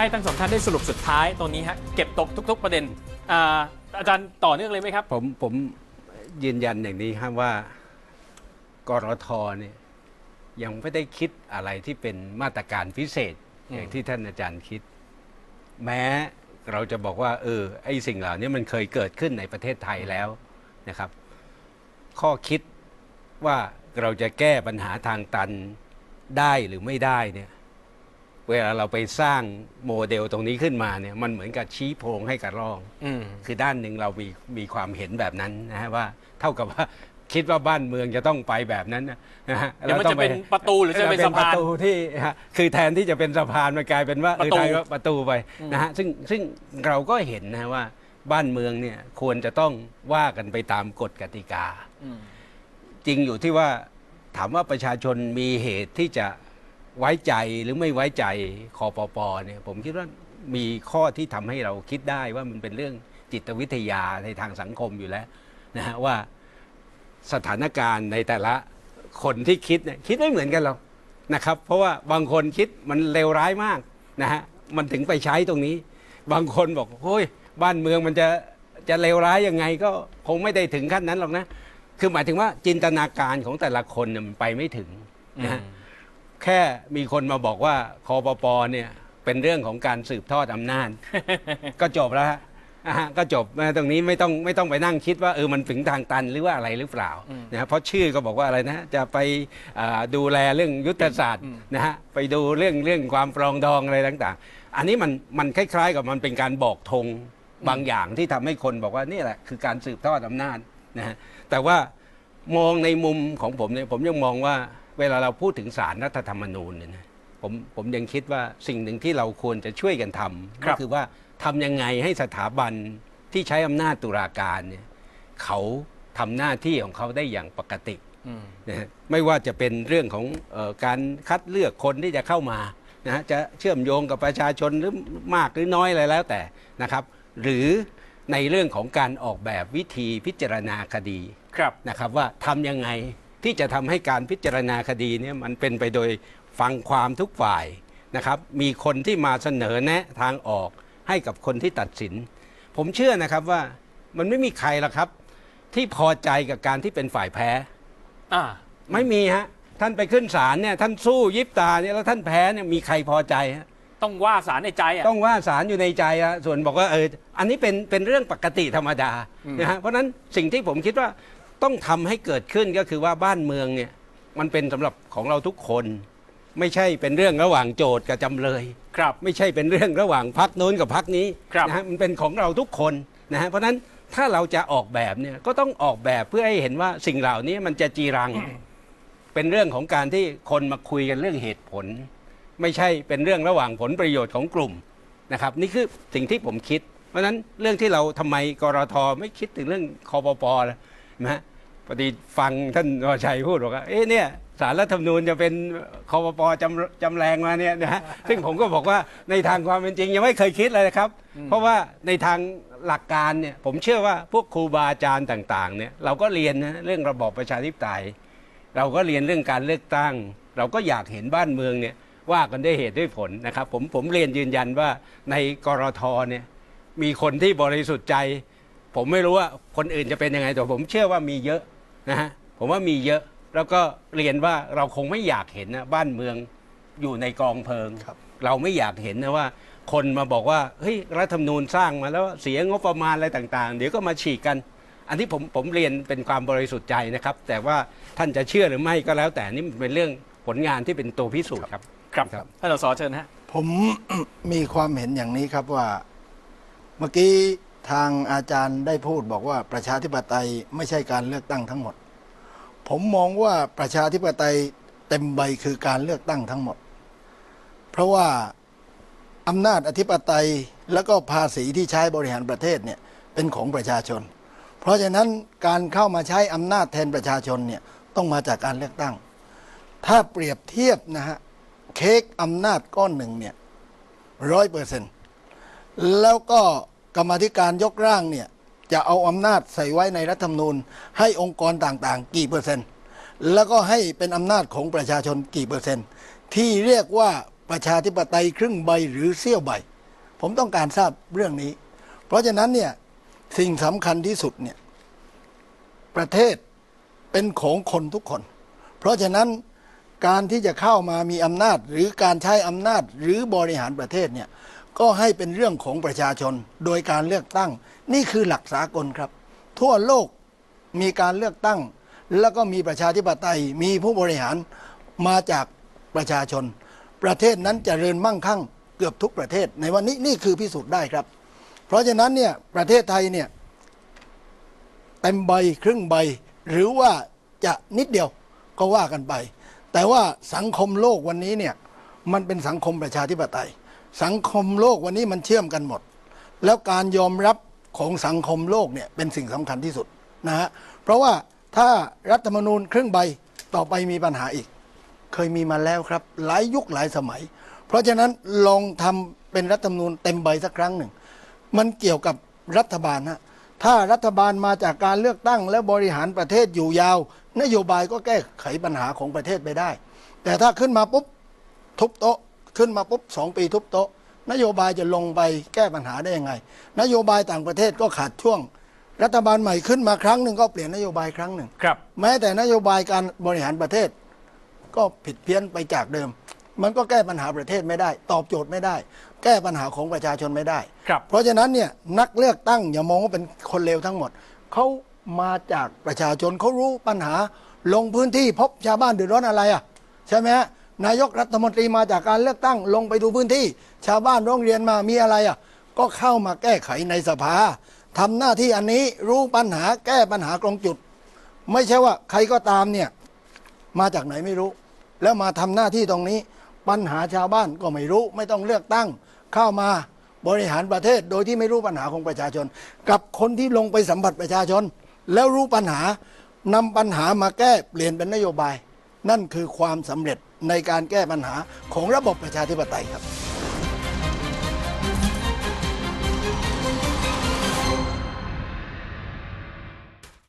ให้ทั้งสองท่านได้สรุปสุดท้ายตรงนี้ฮะเก็บตกทุก ๆ ประเด็นอ่าอาจารย์ต่อเนื่องเลยไหมครับ ผมผมยืนยันอย่างนี้ครับว่ากรทเนี่ยยังไม่ได้คิดอะไรที่เป็นมาตรการพิเศษอืมอย่างที่ท่านอาจารย์คิด แม้เราจะบอกว่า เออไอ้สิ่งเหล่านี้มันเคยเกิดขึ้นในประเทศไทยแล้วนะครับ ข้อคิดว่าเราจะแก้ปัญหาทางตันได้หรือไม่ได้เนี่ย เวลาเราไปสร้างโมเดลตรงนี้ขึ้นมาเนี่ยมันเหมือนกับชี้โพรงให้กระรอกอืมคือด้านหนึ่งเรามีมีความเห็นแบบนั้นนะฮะว่าเท่ากับว่าคิดว่าบ้านเมืองจะต้องไปแบบนั้นนะนะฮะเดี๋ยวมันต้จะองเป็นประตูหรือจะเป็นสะพานประตูที่ฮะคือแทนที่จะเป็นสะพานมันกลายเป็นว่าประตูเออไทยก็ประตูไปนะฮะซึ่งซึ่งเราก็เห็นนะว่าบ้านเมืองเนี่ยควรจะต้องว่ากันไปตามกฎกติกาอืมจริงอยู่ที่ว่าถามว่าประชาชนมีเหตุที่จะ ไว้ใจหรือไม่ไว้ใจคอปปเนี่ยผมคิดว่ามีข้อที่ทำให้เราคิดได้ว่ามันเป็นเรื่องจิตวิทยาในทางสังคมอยู่แล้วนะฮะว่าสถานการณ์ในแต่ละคนที่คิดเนี่ยคิดไม่เหมือนกันหรอกนะครับ เพราะว่าบางคนคิดมันเลวร้ายมากนะฮะมันถึงไปใช้ตรงนี้ บางคนบอกโอ้ยบ้านเมืองมันจะจะเลวร้ายยังไงก็คงไม่ได้ถึงขั้นนั้นหรอกนะ คือหมายถึงว่าจินตนาการของแต่ละคนเนี่ยมันไปไม่ถึงนะ แค่มีคนมาบอกว่าคอปปเนี่ยเป็นเรื่องของการสืบทอดอำนาจ ก็จบแล้วฮะอ่าฮะก็จบนะตรงนี้ไม่ต้องไม่ต้องไปนั่งคิดว่าเออมันถึงทางตันหรือว่าอะไรหรือเปล่านะฮะเพราะชื่อก็บอกว่าอะไรนะจะไปอ่าดูแลเรื่องยุทธศาสตร์นะฮะไปดูเรื่องเรื่องความปรองดองอะไรต่าง ๆ อันนี้มันมันคล้าย ๆ กับมันเป็นการบอกธงบางอย่างที่ทำให้คนบอกว่านี่แหละคือการสืบทอดอำนาจนะฮะแต่ว่ามองในมุมของผมเนี่ยผมยังมองว่า เวลาเราพูดถึงสารรัฐธรรมนูญเนี่ยนะผมผมยังคิดว่าสิ่งหนึ่งที่เราควรจะช่วยกันทำครัก็บคือว่าทำยังไงให้สถาบันที่ใช้อำนาจตุลาการเนี่ยเขาทำหน้าที่ของเขาได้อย่างปกติอืมนะฮะไม่ว่าจะเป็นเรื่องของเออการคัดเลือกคนที่จะเข้ามานะฮะจะเชื่อมโยงกับประชาชนหรือมากหรือน้อยอะไรแล้วแต่นะครับ หรือในเรื่องของการออกแบบวิธีพิจารณาคดีครับนะครับว่าทำยังไง ที่จะทำให้การพิจารณาคดีเนี่ยมันเป็นไปโดยฟังความทุกฝ่ายนะครับมีคนที่มาเสนอแนะทางออกให้กับคนที่ตัดสิน ผมเชื่อนะครับว่ามันไม่มีใครหรอกครับ ที่พอใจกับการที่เป็นฝ่ายแพ้อ่าไม่มีฮะท่านไปขึ้นศาลเนี่ยท่านสู้ยิบตาเนี่ยแล้วท่านแพ้เนี่ยมีใครพอใจฮะต้องว่าสารในใจอะต้องว่าศาลอยู่ในใจอะส่วนบอกว่าเอออันนี้เป็นเป็นเรื่องปกติธรรมดาอืมนะฮะเพราะฉะนั้นสิ่งที่ผมคิดว่า ต้องทำให้เกิดขึ้นก็คือว่าบ้านเมืองเนี่ยมันเป็นสำหรับของเราทุกคน ไม่ใช่เป็นเรื่องระหว่างโจทย์กับจำเลยครับ ไม่ใช่เป็นเรื่องระหว่างพักโน้นกับพักนี้ครับนะฮะมันเป็นของเราทุกคนนะฮะเพราะฉะนั้นถ้าเราจะออกแบบเนี่ยก็ต้องออกแบบเพื่อให้เห็นว่าสิ่งเหล่านี้มันจะจีรัง เป็นเรื่องของการที่คนมาคุยกันเรื่องเหตุผล ไม่ใช่เป็นเรื่องระหว่างผลประโยชน์ของกลุ่มนะครับ นี่คือสิ่งที่ผมคิด เพราะฉะนั้นเรื่องที่เราทำไมกรทไม่คิดถึงเรื่องคอปปล่ะ นะฮะพอดีฟังท่านวชัยพูดบอกว่าเอ๊ะเนี่ยสารรัฐธรรมนูญจะเป็นคอปปจำจำแรงมาเนี่ยนะฮะซึ่งผมก็บอกว่าในทางความเป็นจริงยังไม่เคยคิดเลยนะครับ เพราะว่าในทางหลักการเนี่ยผมเชื่อว่าพวกครูบาอาจารย์ต่างๆเนี่ยเราก็เรียนนะเรื่องระบอบประชาธิปไตย เราก็เรียนเรื่องการเลือกตั้ง เราก็อยากเห็นบ้านเมืองเนี่ยว่ากันด้วยเหตุด้วยผลนะครับผมผมเรียนยืนยันว่าในกรทเนี่ยมีคนที่บริสุทธิ์ใจ ผมไม่รู้ว่าคนอื่นจะเป็นยังไงแต่ผมเชื่อว่ามีเยอะนะฮะผมว่ามีเยอะแล้วก็เรียนว่าเราคงไม่อยากเห็นนะบ้านเมืองอยู่ในกองเพลิงครับเราไม่อยากเห็นนะว่า คนมาบอกว่าเฮ้ยรัฐธรรมนูญสร้างมาแล้วเสียงบประมาณอะไรต่างๆ เดี๋ยวก็มาฉีกกัน อันที่ผมผมเรียนเป็นความบริสุทธิ์ใจนะครับ แต่ว่าท่านจะเชื่อหรือไม่ก็แล้วแต่นี่มันเป็นเรื่องผลงานที่เป็นตัวพิสูจน์ครับครับครับท่านสสเชิญฮะผมมีความเห็นอย่างนี้ครับว่าเมื่อกี้ ทางอาจารย์ได้พูดบอกว่าประชาธิปไตยไม่ใช่การเลือกตั้งทั้งหมด ผมมองว่าประชาธิปไตยเต็มใบคือการเลือกตั้งทั้งหมด เพราะว่าอำนาจอธิปไตยแล้วก็ภาษีที่ใช้บริหารประเทศเนี่ยเป็นของประชาชน เพราะฉะนั้นการเข้ามาใช้อำนาจแทนประชาชนเนี่ยต้องมาจากการเลือกตั้ง ถ้าเปรียบเทียบนะฮะเค้กอำนาจก้อนหนึ่งเนี่ยร้อยเปอร์เซ็นต์แล้วก็ กรรมธิการยกร่างเนี่ยจะเอาอำนาจใส่ไว้ในรัฐธรรมนูญ ให้องค์กรต่างๆ กี่เปอร์เซ็นต์ แล้วก็ให้เป็นอำนาจของประชาชนกี่เปอร์เซ็นต์ ที่เรียกว่าประชาธิปไตยครึ่งใบหรือเสี้ยวใบ ผมต้องการทราบเรื่องนี้ เพราะฉะนั้นเนี่ยสิ่งสำคัญที่สุดเนี่ยประเทศเป็นของคนทุกคน เพราะฉะนั้นการที่จะเข้ามามีอำนาจหรือการใช้อำนาจหรือบริหารประเทศเนี่ย ก็ให้เป็นเรื่องของประชาชนโดยการเลือกตั้ง นี่คือหลักสากลครับ ทั่วโลกมีการเลือกตั้ง แล้วก็มีประชาธิปไตยมีผู้บริหารมาจากประชาชน ประเทศนั้นจเจริญมั่งคั่งเกือบทุกประเทศ ในวันนี้นี่คือพิสูจน์ได้ครับ เพราะฉะนั้นเนี่ยประเทศไทยเนี่ยเต็มใบครึ่งใบ หรือว่าจะนิดเดียวก็ว่ากันไป แต่ว่าสังคมโลกวันนี้เนี่ยมันเป็นสังคมประชาธิปไตย สังคมโลกวันนี้มันเชื่อมกันหมด แล้วการยอมรับของสังคมโลกเนี่ยเป็นสิ่งสำคัญที่สุดนะฮะเพราะว่าถ้ารัฐธรรมนูญครึ่งใบต่อไปมีปัญหาอีก เคยมีมาแล้วครับ หลายยุคหลายสมัย เพราะฉะนั้นลองทำเป็นรัฐธรรมนูญเต็มใบสักครั้งหนึ่ง มันเกี่ยวกับรัฐบาลฮะถ้ารัฐบาลมาจากการเลือกตั้งและบริหารประเทศอยู่ยาว นโยบายก็แก้ไขปัญหาของประเทศไปได้ แต่ถ้าขึ้นมาปุ๊บทุบโต๊ะ ขึ้นมาปุ๊บสองปีทุบโต๊ะ นโยบายจะลงไปแก้ปัญหาได้ยังไง นโยบายต่างประเทศก็ขาดช่วง รัฐบาลใหม่ขึ้นมาครั้งหนึ่งก็เปลี่ยนนโยบายครั้งหนึ่งครับ แม้แต่นโยบายการบริหารประเทศ ก็ผิดเพี้ยนไปจากเดิม มันก็แก้ปัญหาประเทศไม่ได้ ตอบโจทย์ไม่ได้ แก้ปัญหาของประชาชนไม่ได้ ครับ เพราะฉะนั้นเนี่ยนักเลือกตั้งอย่ามองว่าเป็นคนเลวทั้งหมดเขามาจากประชาชนเขารู้ปัญหาลงพื้นที่พบชาวบ้านเดือดร้อนอะไรอะใช่ไหมฮะ นายกรัฐมนตรีมาจากการเลือกตั้งลงไปดูพื้นที่ ชาวบ้านร้องเรียนมามีอะไรอะ ก็เข้ามาแก้ไขในสภาทำหน้าที่อันนี้รู้ปัญหาแก้ปัญหาตรงจุด ไม่ใช่ว่าใครก็ตามเนี่ยมาจากไหนไม่รู้ แล้วมาทำหน้าที่ตรงนี้ ปัญหาชาวบ้านก็ไม่รู้ ไม่ต้องเลือกตั้ง เข้ามาบริหารประเทศโดยที่ไม่รู้ปัญหาของประชาชน กับคนที่ลงไปสัมผัสประชาชน แล้วรู้ปัญหานำปัญหามาแก้เปลี่ยนเป็นนโยบาย นั่นคือความสำเร็จ ในการแก้ปัญหาของระบบประชาธิปไตยครับ